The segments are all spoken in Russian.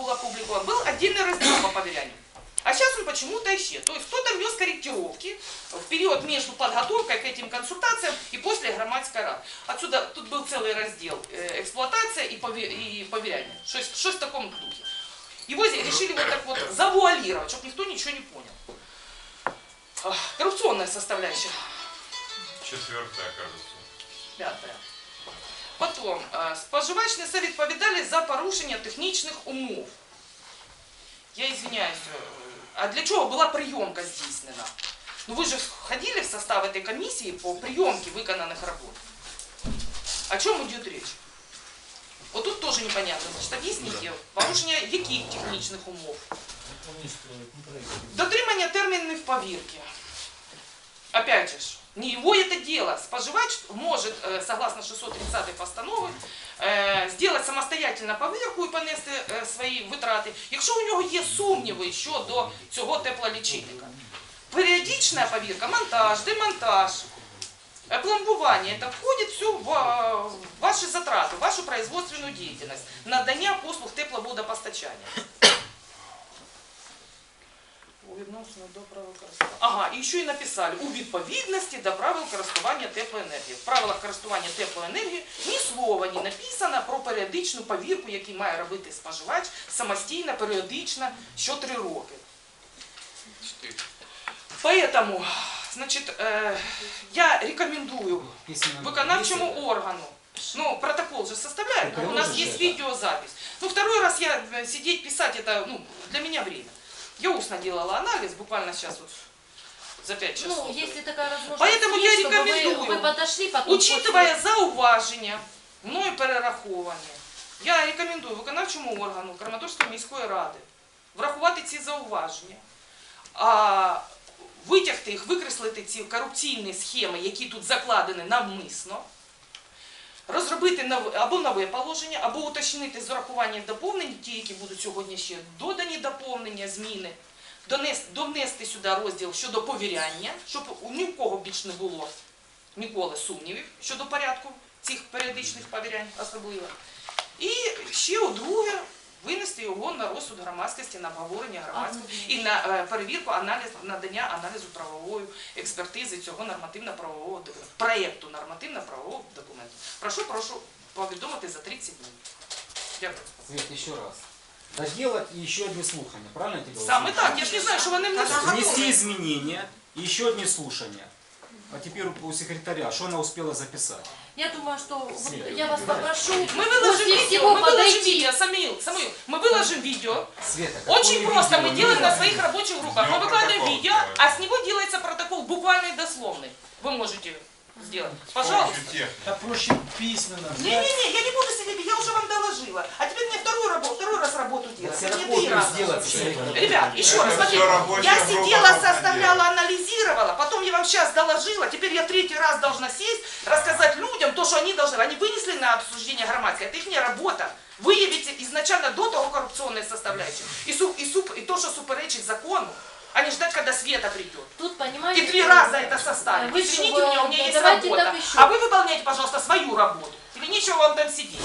был опубликован, был отдельный раздел по поверянию. А сейчас он почему-то исчез. То есть кто-то внес корректировки в период между подготовкой к этим консультациям и после громадской рады. Отсюда тут был целый раздел э, эксплуатация и, пове- и поверяние. Что, что в таком духе. Его решили вот так вот завуалировать, чтобы никто ничего не понял. Коррупционная составляющая. Четвертая, кажется. П'яте. Потім, е, споживачний совет повідали за порушення технічних умов. Я извиняюсь, е, а для чого була прийомка здійснена? Ну ви ж ходили в состав этой комісії по прийомці виконаних робот. О чому йде річ? Вот тут тоже непонятно. Значит, объясните, порушення яких технічних умов? Дотримання термінів повірки. Опять же, ж, не его это дело. Споживач может, э, согласно 630 постанови, э, сделать самостоятельно повірку і понести е, свої витрати, якщо у нього є сумніви щодо цього теплолічильника. Періодична повірка, монтаж, демонтаж, е, пломбування, це входить все в е, в ваші затрати, в вашу производственну діяльність, надання послуг тепловодопостачання. відносно до правил користування. Ага, і ще й написали у відповідності до правил користування теплоенергії. В правилах користування теплоенергії ні слова не написано про періодичну повірку, яку має робити споживач самостійно, періодично, що три роки. Поэтому, значит, э, я рекомендую виконавчому органу. Ну, протокол же составляют, у нас есть видеозапись. Ну, второй раз я э, сидеть, писать, это, ну, для меня время. Я устно делала анализ, буквально сейчас вот за 5 часов. Ну, если такая возможность Поэтому есть, я чтобы вы- рекомендую, Вы, подошли потом Учитывая зауваження, мною перераховані, я рекомендую виконавчому органу Краматорської міської ради врахувати ці зауваження, а витягти їх, викреслити ці корупційні схеми, які тут закладені навмисно, розробити нове, або нове положення, або уточнити з урахуванням доповнень, ті, які будуть сьогодні ще додані доповнення, зміни, донести, сюди розділ щодо повіряння, щоб у ні в кого більш не було ніколи сумнівів щодо порядку цих періодичних повірянь особливо. І ще у-друге, винести його на розсуд громадськості, на обговорення громадськості і на е, перевірку аналіз, надання аналізу правової експертизи цього нормативно-правового документу, проєкту нормативно-правового документу. Прошу, прошу повідомити за 30 днів. Дякую. Свет, еще раз. Доделать и еще одни слухания, правильно я тебя Саме так, я ж не знаю, що вони мене Внести изменения и еще одни слушания. А теперь у секретаря, что она успела записать? Я думаю, что вот Света. я вас попрошу Ми виложимо после відео, всего ми виложимо подойти. відео, Самил, Самил, ми виложимо відео. Света, какое Очень просто, мы видео? делаем на Ну, своих рабочих группах. Мы Ждем выкладываем протокол видео, сделать. а с него делается протокол буквальный и дословный. Вы можете сделать. Пожалуйста. Помощью техники. Так проще письменно. Не-не-не, я не буду себе, я уже вам доложила. А теперь мне вторую работу, второй раз работу делать. Это не три Ксерокопию раза. сделать. Света. Ребят, еще Это раз, всё смотрите, рабочая я группа сидела, пока составляла, анализировала, потом я вам сейчас доложила, теперь я третий раз должна сесть, рассказать людям то, что они должны. Они вынесли на обсуждение громадское, это их работа. Выявить изначально до того коррупционные составляющие. И, су, и, суп, и то, что суперечит закону, а не ждать, когда Света придет. Тут, понимаете, И три раза это составить. Вы Извините что, меня, у меня есть работа. А вы выполняйте, пожалуйста, свою работу. Или нечего вам там сидеть.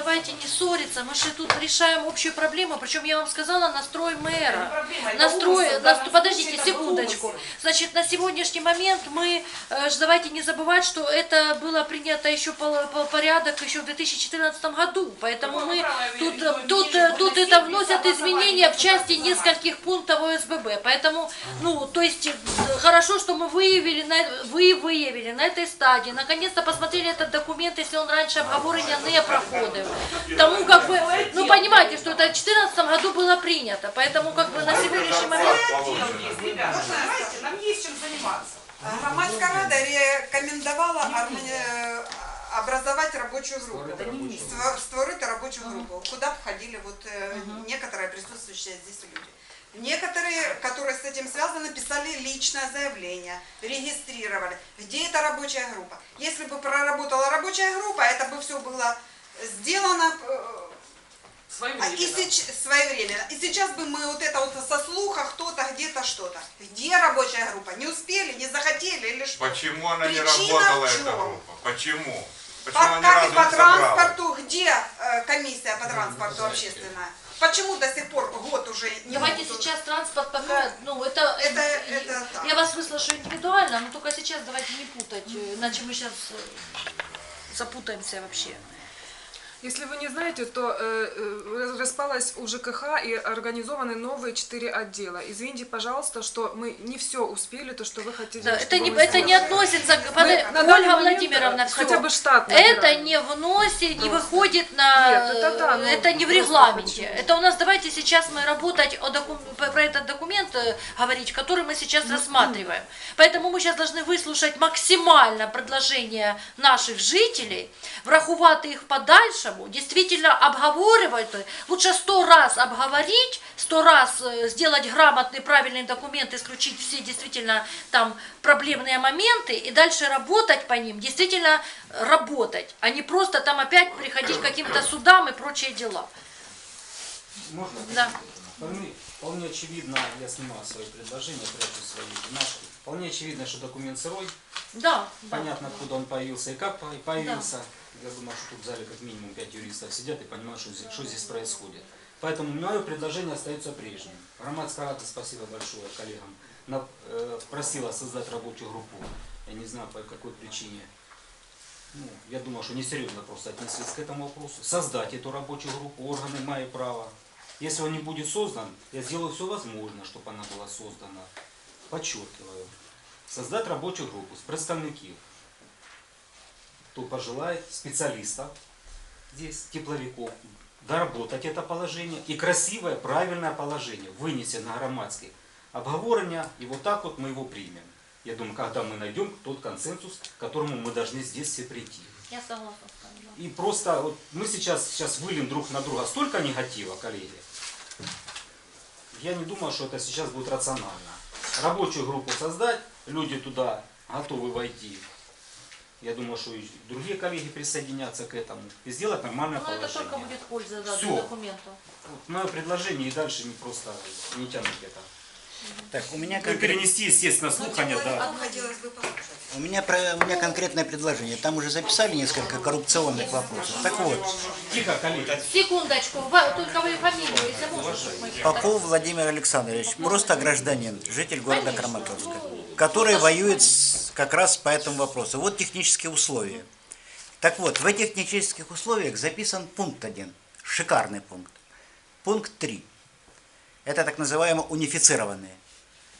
Давайте не ссориться, мы же тут решаем общую проблему, причем я вам сказала настрой мэра. проблема, Настрой, умысел, нас- данном подождите секундочку. умысел. Значит, на сегодняшний момент мы, э, давайте не забывать, что это было принято еще по, по порядок еще в 2014 году, поэтому Какое мы тут, э, тут, э, тут это вносят изменения в части нескольких пунктов ОСББ, поэтому, ну, то есть хорошо, что мы выявили, на, вы выявили на этой стадии, наконец-то посмотрели этот документ, если он раньше обговорения не проходил. Тому как бы, ну понимаете, что это в 2014 году было принято, поэтому как бы на сегодняшний момент... Ребята, понимаете, нам есть чем заниматься. Громадська рада рекомендувала органі- образовать рабочую группу. Ство- Створити робочу группу, куда входили вот э, некоторые присутствующие здесь люди. Некоторые, которые с этим связаны, писали личное заявление, регистрировали. Где эта рабочая группа? Если бы проработала рабочая группа, это бы все было сделано э, а и Своевременно. сеч- своевременно. И сейчас бы мы вот это вот со слуха кто-то где-то что-то. Где рабочая группа? Не успели, не захотели или что? Почему она не Причина работала, в эта группа? Почему? Почему По, как и по не собрала? транспорту, где э, комиссия по транспорту общественная? Почему до сих пор год уже не Давайте могут? сейчас транспорт пока, ну это, это- э, это так. я вас выслушаю индивидуально, но только сейчас давайте не путать, э, иначе мы сейчас запутаемся вообще. Если вы не знаете, то э, э, распалась у ЖКХ и организованы новые четыре отдела. Извините, пожалуйста, что мы не все успели, то, что вы хотели. Да, это не, это не относится к Мы Ольга Владимировна, всё. хотя бы штат Это не вносит, не выходит на... Нет, это да, ну, это не в регламенте. почему? Это у нас, давайте сейчас мы работать о докум- про этот документ э, говорить, который мы сейчас рассматриваем. Поэтому мы сейчас должны выслушать максимально предложения наших жителей, врахувати їх в подальшому, действительно обговорювати, лучше сто раз обговорить, сто раз э, сделать грамотный, правильный документ, исключить все действительно там проблемные моменты и дальше работать по ним, действительно работать, а не просто там опять приходить к каким-то судам и прочие дела. Можно? Да. Вполне, вполне очевидно, я снимаю свои предложения, прячу свои наши. Вполне очевидно, что документ сырой. Да, да. Понятно, откуда он появился и как по- появился. Я думаю, что тут в зале как минимум пять юристов сидят и понимают, что что здесь происходит. Поэтому мое предложение остается прежним. Громадская рада, спасибо большое коллегам, на- э, просила создать рабочую группу. Я не знаю по какой причине. Ну, я думаю, что несерьезно просто отнеслись к этому вопросу. Создать эту рабочую группу, органы мае право. Если он не будет создан, я сделаю все возможное, чтобы она была создана. Подчеркиваю. Создать рабочую группу с представників кто пожелает, специалистов здесь, тепловиков, доработать это положение и красивое, правильное положение вынесем на громадский обговорення, и вот так вот мы его примем. Я думаю, когда мы найдем тот консенсус, к которому мы должны здесь все прийти. Я согласна. И просто вот мы сейчас, сейчас выльем друг на друга столько негатива, коллеги. Я не думаю, что это сейчас будет рационально. Рабочую группу создать, люди туда готовы войти. Я думаю, что и другие коллеги присоединятся к этому. И сделать нормальное Ну, это только положение. будет польза да, Всё. для документа. Вот мое предложение и дальше не просто не тянуть это. Так, у меня, Ну, конкрет- перенести, естественно, тепловиков да. послушать. у меня, про- у меня конкретное предложение. Там уже записали несколько коррупционных вопросов. Так вот, Тихо, коллеги. Секундочку, только вы фамилию, если можно. Попов Владимир Александрович, просто гражданин, житель города Краматорска, который воюет с- как раз по этому вопросу. Вот технические условия. Так вот, в этих технических условиях записан пункт один, шикарный пункт. Пункт 3. Это так называемые унифицированные.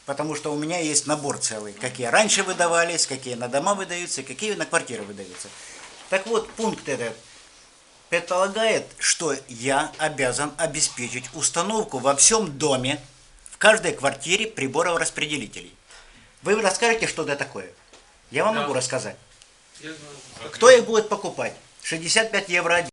Потому что у меня есть набор целый, какие раньше выдавались, какие на дома выдаются, какие на квартиры выдаются. Так вот, пункт этот предполагает, что я обязан обеспечить установку во всем доме, в каждой квартире приборов распределителей. Вы расскажете, что это такое? Я вам могу рассказать. Кто их будет покупать? 65 евро один.